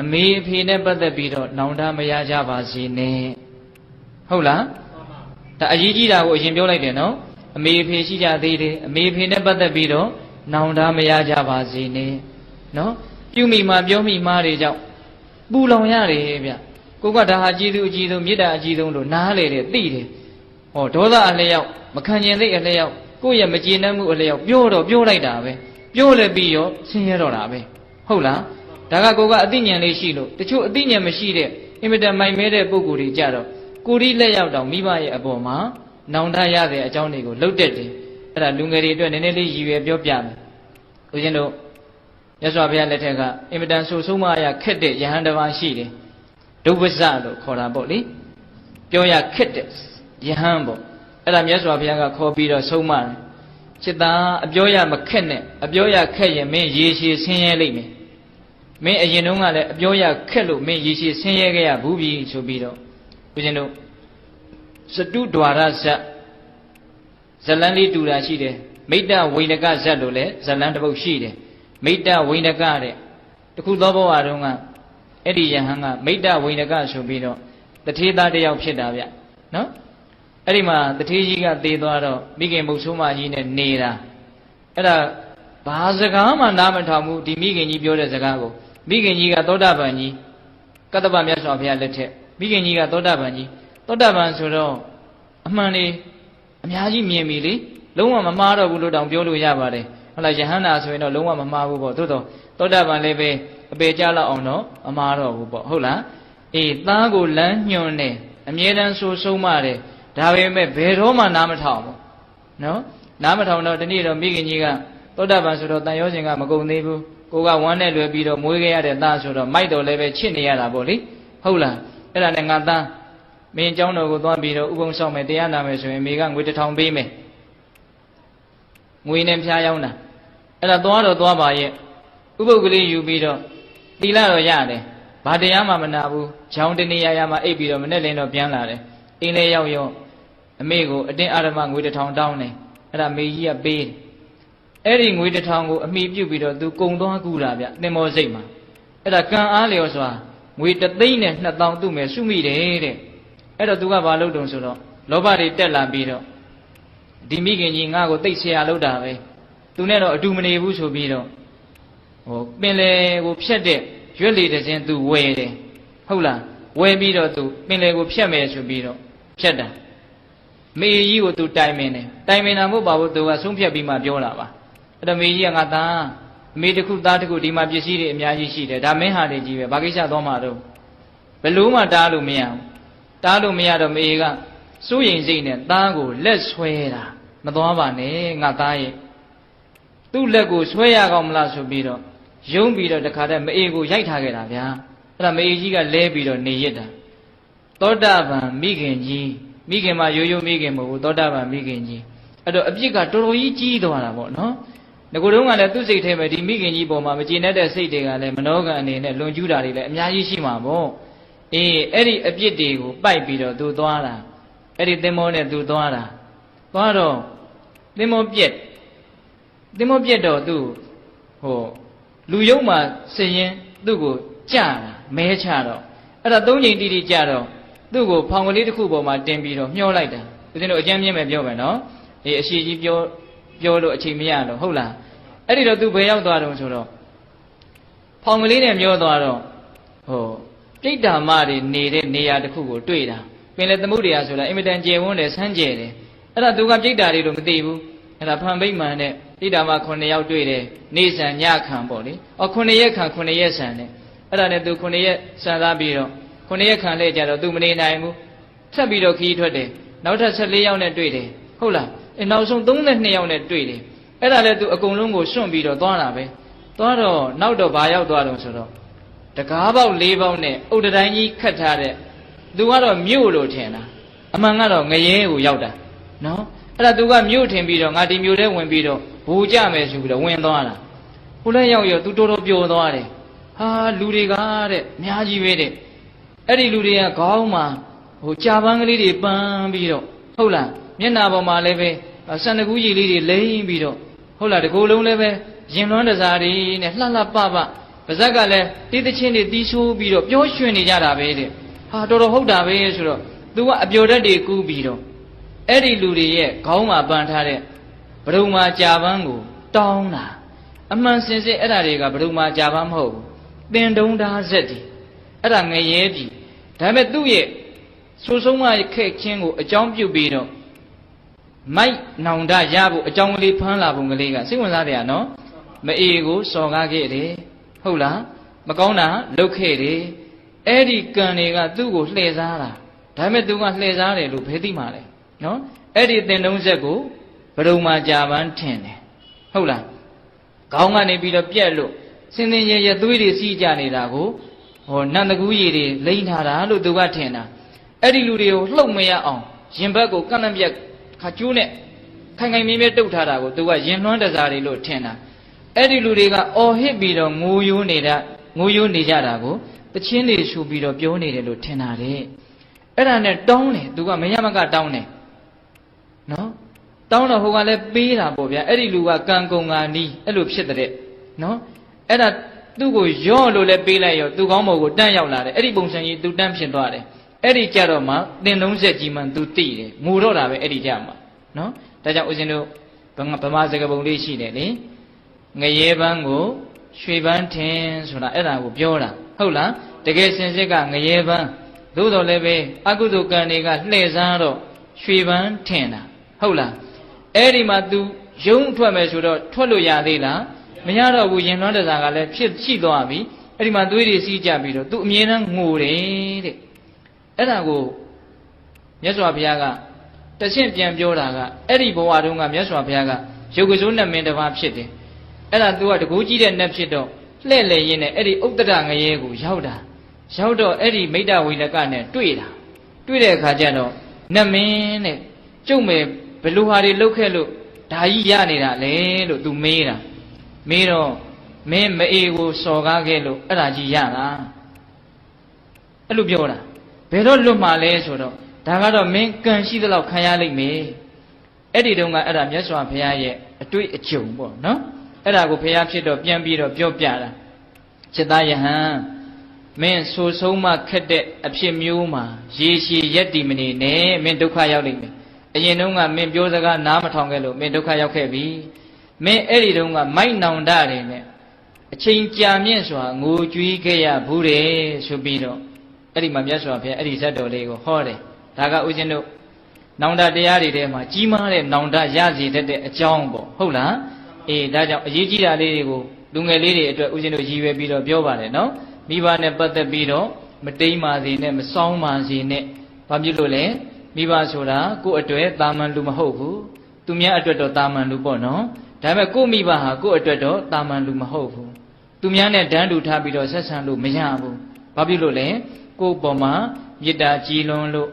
အမေအဖေနဲ့ပတ်သက်ပြီးတော့နောင်တမရကြပါစေနဲ့ဟုတ်လားဒါအရေးကြီးတာကိုအရင်ပြောလိုက်တယ်နော်အမေအဖေရှိကြသေးတယ်အမေအဖေနဲ့ပတ်သက်ပြီးတော့နောင်တမရကြပါစေနဲ့နော်ပြုမိမှာပြောမိမှာတွေကြောင့်ပူလောင်ရတယ်ဗျကိုကဒါဟာကြည်သူအကြည်ဆုံးမေတ္တာအကြည်ဆုံးလို့နားလေတယ်သိတယ်ဟောဒေါသအလျောက်မခံကျင်သိအလျောက်ကိုယ့်ရဲ့မကျေနပ်မှုအလျောက်ပြောတော့ပြောလိုက်တာပဲပြောလဲပြီးရောဆင်းရဲတော့တာပဲဟုတ်လား ဒါကကိုကအသိဉာဏ်လေးရှိလို့တချို့အသိဉာဏ်မရှိတဲ့အင်မတန်မိုက်မဲတဲ့ပုံကိုယ်တွေကြတော့ကိုရီးလက်ရောက်တော့မိဘရဲ့အပေါ်မှာနောင်တရတဲ့အကြောင်းတွေကိုလှုပ်တက်တယ်အဲ့ဒါလူငယ်တွေအတွက်နည်းနည်းလေးရည်ရွယ်ပြောပြမယ်ဦးဇင်းတို့မြတ်စွာဘုရားလက်ထက်ကအင်မတန်ဆိုဆုံးမရခက်တဲ့ယဟန်တစ်ပါးရှိတယ်ဒုပ္ပဇလို့ခေါ်တာပေါ့လေပြောရခက်တဲ့ယဟန်ပေါ့အဲ့ဒါမြတ်စွာဘုရားကခေါ်ပြီးတော့ဆုံးမတယ်จิตသားအပြောရမခက်နဲ့အပြောရခက်ရင်မင်းရေရှည်ဆင်းရဲလိမ့်မယ် မင်းအရင်တုန်းကလည်းအပြောရခက်လို့မင်းရေရှည်ဆင်းရဲခဲ့ရဘူးပြီဆိုပြီးတော့ဦးဇင်းတို့စတုဒွါရဇတ်ဇလန်းလေးတူတာရှိတယ်မိတ္တဝိနကဇတ်လို့လည်းဇလန်းတစ်ပုဒ်ရှိတယ်မိတ္တဝိနကတဲ့တခုသောဘဝတုန်းကအဲ့ဒီယဟန်ကမိတ္တဝိနကဆိုပြီးတော့တထေသားတစ်ယောက်ဖြစ်တာဗျနော်အဲ့ဒီမှာတထေကြီးကသေသွားတော့မိခင်မုတ်ဆိုးမကြီးနဲ့နေတာအဲ့ဒါဘာစကားမှနားမထောင်ဘူးဒီမိခင်ကြီးပြောတဲ့စကားကို မိခင်ကြီးကသောတာပန်ကြီးကတ္တပမြတ်စွာဘုရားလက်ထက်မိခင်ကြီးကသောတာပန်ကြီးသောတာပန်ဆိုတော့အမှန်လေးအများကြီးမြင်ပြီလေလုံးဝမမှားတော့ဘူးလို့တောင်ပြောလို့ရပါတယ်ဟုတ်လားယဟန္တာဆိုရင်တော့လုံးဝမမှားဘူးပေါ့သို့တော့သောတာပန်လည်းပဲအပေကြလောက်အောင်တော့မမှားတော့ဘူးပေါ့ဟုတ်လားအေးသားကိုလမ်းညွှန်တယ်အမြဲတမ်းဆိုဆုံးမတယ်ဒါပေမဲ့ဘယ်တော့မှနားမထောင်ဘူးနော်နားမထောင်တော့ဒီနေ့တော့မိခင်ကြီးကသောတာပန်ဆိုတော့တန်ရောစဉ်ကမကုန်သေးဘူး ကိုကဝမ်းနဲ့လွယ်ပြီးတော့မွေးခဲ့ရတဲ့သားဆိုတော့မိုက်တော်လည်းပဲချစ်နေရတာပေါ့လေဟုတ်လားအဲ့ဒါနဲ့ငါသားမင်းเจ้าတော်ကိုသွားပြီးတော့ဥပုံဆောင်မယ်တရားနာမယ်ဆိုရင်မိကငွေတစ်ထောင်ပေးမယ်ငွေနဲ့ဖျားရောက်တာအဲ့ဒါသွားတော့သွားပါရဲ့ဥပုပ်ကလေးယူပြီးတော့တီလာတော့ရတယ်ဘာတရားမှမနာဘူးဂျောင်းတနေရရမှာအိပ်ပြီးတော့မနဲ့လင်းတော့ပြန်လာတယ်အင်းလေးရောက်ရောအမေကိုအတင်းအာရမငွေတစ်ထောင်တောင်းတယ်အဲ့ဒါမေကြီးကပေးတယ် အဲ့ဒီငွေတစ်ထောင်ကိုအမိပြုတ်ပြီးတော့သူကုံသွားကူတာဗျသင်္ဘောစိတ်မှာအဲ့ဒါကံအားလျော်စွာငွေတသိန်းနဲ့2000သူ့မယ်စုမိတယ်တဲ့အဲ့တော့သူကဘာလုပ်တုံဆိုတော့လောဘတွေတက်လာပြီးတော့ဒီမိခင်ကြီးငါ့ကိုတိတ်ဆရာလုပ်တာပဲသူနဲ့တော့အတူမနေဘူးဆိုပြီးတော့ဟိုပင်လေကိုဖြတ်တဲ့ရွက်လေတဲ့ချင်းသူဝယ်တယ်ဟုတ်လားဝယ်ပြီးတော့သူပင်လေကိုဖြတ်မယ်ဆိုပြီးတော့ဖြတ်တာမေကြီးကိုသူတိုင်ပင်တယ်တိုင်ပင်တာမဟုတ်ပါဘူးသူကဆုံးဖြတ်ပြီးမှပြောတာပါ အဲ့တော့မေကြီးကငါသားအမေတစ်ခုသားတစ်ခုဒီမှာပစ္စည်းတွေအများကြီးရှိတယ်ဒါမင်းဟာတွေကြီးပဲဘာကိစ္စသွားမှာတော့ဘယ်လို့မှတားလို့မရဘူးတားလို့မရတော့မေကစိုးရင်စိတ်နဲ့သားကိုလက်ဆွဲတာမသွားပါနဲ့ငါသားရဲ့သူ့လက်ကိုဆွဲရကောင်းမလားဆိုပြီးတော့ယုံပြီးတော့တခါတည်းမအေကိုရိုက်ထားခဲ့တာဗျာအဲ့ဒါမအေကြီးကလဲပြီးတော့နေရစ်တာသောတာပန်မိခင်ကြီးမိခင်မှာရိုးရိုးမိခင်မဟုတ်ဘူးသောတာပန်မိခင်ကြီးအဲ့တော့အပြစ်ကတော်တော်ကြီးကြီးသွားတာပေါ့နော် ငကိုတုံးကလည်းသူ့စိတ်ထဲမှာဒီမိခင်ကြီးပေါ်မှာမကျေနပ်တဲ့စိတ်တွေကလည်းမနောကံအနေနဲ့လွန်ကျူးတာတွေလည်းအများကြီးရှိမှာပေါ့အေးအဲ့ဒီအပြစ်တွေကိုပိုက်ပြီးတော့သူသွားတာအဲ့ဒီသင်္ဘောနဲ့သူသွားတာသွားတော့သင်္ဘောပြက်သင်္ဘောပြက်တော့သူဟိုလူယုံမှာစရင်သူ့ကိုကြတာမဲချတော့အဲ့ဒါသုံးချိန်တိတိကြတော့သူ့ကိုဖောင်ကလေးတစ်ခုပေါ်မှာတင်ပြီးတော့မျောလိုက်တာဦးဇင်းတို့အကျမ်းမြင့်ပဲပြောမယ်နော်အေးအရှိကြီးပြော ပြောလို့အချိန်မရတော့ဟုတ်လားအဲ့ဒီတော့သူဘယ်ရောက်သွားတုံးဆိုတော့ဖောင်ကလေးနဲ့မျောသွားတော့ဟိုပြိတ္တာမတွေနေတဲ့နေရာတစ်ခုကိုတွေ့တာပင်လေသမုဒ္ဒရာဆိုတာအင်မတန်ကျယ်ဝန်းတယ်ဆန်းကျယ်တယ်အဲ့ဒါသူကပြိတ္တာတွေတော့မသိဘူးအဲ့ဒါဖန်ဘိမှန်နဲ့ပြိတ္တာမ9ယောက်တွေ့တယ်နေဆန်ညခံပေါ့လေအော်9ရက်ခံ9ရက်ဆန်နဲ့အဲ့ဒါနဲ့သူ9ရက်ဆန်သားပြီးတော့9ရက်ခံလဲကြတော့သူမနေနိုင်ဘူးဆက်ပြီးတော့ခီးထွက်တယ်နောက်ထပ်14ယောက်နဲ့တွေ့တယ်ဟုတ်လား အဲနောက်ဆုံး32ယောက်နဲ့တွေ့တယ်အဲ့ဒါလည်းသူအကုန်လုံးကိုစွန့်ပြီးတော့သွားတာပဲသွားတော့နောက်တော့ဘာရောက်သွားတော့ဆိုတော့တကားပေါက်၄ပေါက်နဲ့အုတ်တိုင်းကြီးခတ်ထားတဲ့သူကတော့မြို့လို့ထင်တာအမှန်ကတော့ငရဲကိုရောက်တာနော်အဲ့ဒါသူကမြို့ထင်ပြီးတော့ငါဒီမြို့ထဲဝင်ပြီးတော့ဘူကြမယ်ဆိုပြီးတော့ဝင်သွားတာဟိုလည်းရောက်ရောသူတော်တော်ပျော်သွားတယ်ဟာလူတွေကတဲ့အများကြီးပဲတဲ့အဲ့ဒီလူတွေကခေါင်းမှာဟိုကြာပန်းကလေးတွေပန်းပြီးတော့ဟုတ်လား မျက်နာပေါ်မှာလည်းပဲဆန်တကူးကြီးလေးတွေလိမ့်ပြီးတော့ဟုတ်လားတကူလုံးလည်းပဲရင်လွန်းတစားတွေနဲ့လှလှပပပါဇက်ကလည်းတီးသချင်းတွေတီးဆိုးပြီးတော့ပြောရွှင်နေကြတာပဲတဲ့ဟာတော်တော်ဟုတ်တာပဲဆိုတော့ तू ကအပျော်ဓာတ်တွေကူးပြီးတော့အဲ့ဒီလူတွေရဲ့ခေါင်းမှာပန်ထားတဲ့ဘဒုံမာကြာပန်းကိုတောင်းတာအမှန်စင်စစ်အဲ့ဒါတွေကဘဒုံမာကြာပန်းမဟုတ်ဘူးတင်တုံးသားဆက်တွေအဲ့ဒါငရဲပြီဒါပေမဲ့သူ့ရဲ့ဆိုးဆုံးမခက်ချင်းကိုအကြောင်းပြုပြီးတော့ မိုက်နောင်တရဖို့အကြောင်းကလေးဖမ်းလာပုံကလေးကစိတ်ဝင်စားတယ်နော်မအေကိုစော်ကားခဲ့တယ်ဟုတ်လားမကောင်းတာလုပ်ခဲ့တယ်အဲ့ဒီကံတွေကသူ့ကိုလှည့်စားတာဒါပေမဲ့သူကလှည့်စားတယ်လို့ဘယ်သိမှာလဲနော်အဲ့ဒီတင်တုံးဆက်ကိုဘဒုံမှာကြာပန်းထင်တယ်ဟုတ်လားခေါင်းကနေပြီးတော့ပြက်လို့စင်စင်ရရသွေးတွေစီးကြနေတာကိုဟောနန္တကူးရည်တွေလိမ့်ထားတာလို့သူကထင်တာအဲ့ဒီလူတွေကိုလှုပ်မရအောင်ရင်ဘက်ကိုကန့်လန့်ပြက် ခါကျိုးနဲ့ခိုင်ခိုင်မြဲမြဲတုတ်ထားတာကိုသူကရင်လွှမ်းတစားတွေလို့ထင်တာအဲ့ဒီလူတွေကအော်ဟစ်ပြီးတော့ငိုယိုးနေတာငိုယိုးနေကြတာကိုတချင်းတွေရှူပြီးတော့ပြောနေတယ်လို့ထင်တာတဲ့အဲ့ဒါနဲ့တောင်းတယ်သူကမရမကတောင်းတယ်နော်တောင်းတော့ဟိုကလည်းပေးတာပေါ့ဗျာအဲ့ဒီလူကကံကုံကနီးအဲ့လိုဖြစ်တဲ့နော်အဲ့ဒါသူ့ကိုရော့လို့လည်းပေးလိုက်ရောသူကောင်းမုံကိုတန်းရောက်လာတယ်အဲ့ဒီပုံစံကြီးသူတန်းဖြစ်သွားတယ် အဲ့ဒီကြတော့မှတင်လုံးဆက်ကြီးမှသူတိတယ်ငိုတော့တာပဲအဲ့ဒီကြမှာနော်ဒါကြောင့်ဦးဇင်းတို့ဗမာစကားပုံလေးရှိတယ်လေငရဲပန်းကိုရွှေပန်းထင်ဆိုတာအဲ့ဒါကိုပြောတာဟုတ်လားတကယ်စင်စစ်ကငရဲပန်းသို့တော်လည်းပဲအကုသိုလ်ကံတွေကလှည့်စားတော့ရွှေပန်းထင်တာဟုတ်လားအဲ့ဒီမှာ तू ယုံထွက်မယ်ဆိုတော့ထွက်လို့ရသေးလားမရတော့ဘူးရင်လွှမ်းတစားကလည်းဖြစ်ရှိသွားပြီအဲ့ဒီမှာသွေးတွေစီးကြပြီးတော့ तू အမြဲတမ်းငိုတယ်တဲ့ အဲ့ဒါကိုမြတ်စွာဘုရားကတရှင်းပြန်ပြောတာကအဲ့ဒီဘဝတုန်းကမြတ်စွာဘုရားကရုပ်ကစိုးနဲ့မင်းတစ်ပါးဖြစ်တယ်အဲ့ဒါ तू ကတကူကြီးတဲ့နတ်ဖြစ်တော့လှဲ့လေရင်းနဲ့အဲ့ဒီဥတ္တရငရဲကိုရောက်တာရောက်တော့အဲ့ဒီမိတ္တဝိလကနဲ့တွေ့တာတွေ့တဲ့အခါကျတော့နတ်မင်းတဲ့ကျုပ်မယ်ဘယ်လိုဟာတွေလုပ်ခဲ့လို့ဒါကြီးရနေတာလဲလို့ तू မေးတာမေးတော့မင်းမအေကိုစော်ကားခဲ့လို့အဲ့ဒါကြီးရတာအဲ့လိုပြောတာ ဘယ်တော့လွတ်မှာလဲဆိုတော့ဒါကတော့မင်းကံရှိသလောက်ခံရလိမ့်မယ်အဲ့ဒီတုန်းကအဲ့ဒါမြတ်စွာဘုရားရဲ့အတွေ့အကြုံပေါ့နော်အဲ့ဒါကိုဘုရားဖြစ်တော့ပြန်ပြီးတော့ပြောပြတာจิตသားယဟန်မင်းဆိုဆုံးမှခက်တဲ့အဖြစ်မျိုးမှာရေရှည်ရက်တည်မနေနဲ့မင်းဒုက္ခရောက်လိမ့်မယ်အရင်တုန်းကမင်းပြောစကားနားမထောင်ခဲ့လို့မင်းဒုက္ခရောက်ခဲ့ပြီမင်းအဲ့ဒီတုန်းကမိုက်နောင်တတယ်နဲ့အချိန်ကြာမြင့်စွာငိုကြွေးခဲ့ရဘူးတယ်ဆိုပြီးတော့ အဲ့ဒီမှာမြတ်စွာဘုရားအဲ့ဒီဇတ်တော်လေးကိုဟောတယ်ဒါကဥစဉ်တို့နောင်တတရားတွေထဲမှာကြီးမားတဲ့နောင်တရစီတတ်တဲ့အကြောင်းပေါ့ဟုတ်လားအေးဒါကြောင့်အရေးကြီးတာလေးတွေကိုလူငယ်လေးတွေအတွက်ဥစဉ်တို့ရည်ရွယ်ပြီးတော့ပြောပါတယ်နော်မိဘနဲ့ပတ်သက်ပြီးတော့မတိမ်ပါစေနဲ့မစောင်းပါစေနဲ့ဘာဖြစ်လို့လဲမိဘဆိုတာကိုယ့်အတွက်တာမန်လူမဟုတ်ဘူးသူများအတွက်တော့တာမန်လူပေါ့နော်ဒါပေမဲ့ကိုယ့်မိဘဟာကိုယ့်အတွက်တော့တာမန်လူမဟုတ်ဘူးသူများနဲ့တန်းတူထားပြီးတော့ဆက်ဆံလို့မရဘူးဘာဖြစ်လို့လဲ ကိုယ့်ပေါ်မှာမေတ္တာကြည်လွန်လို့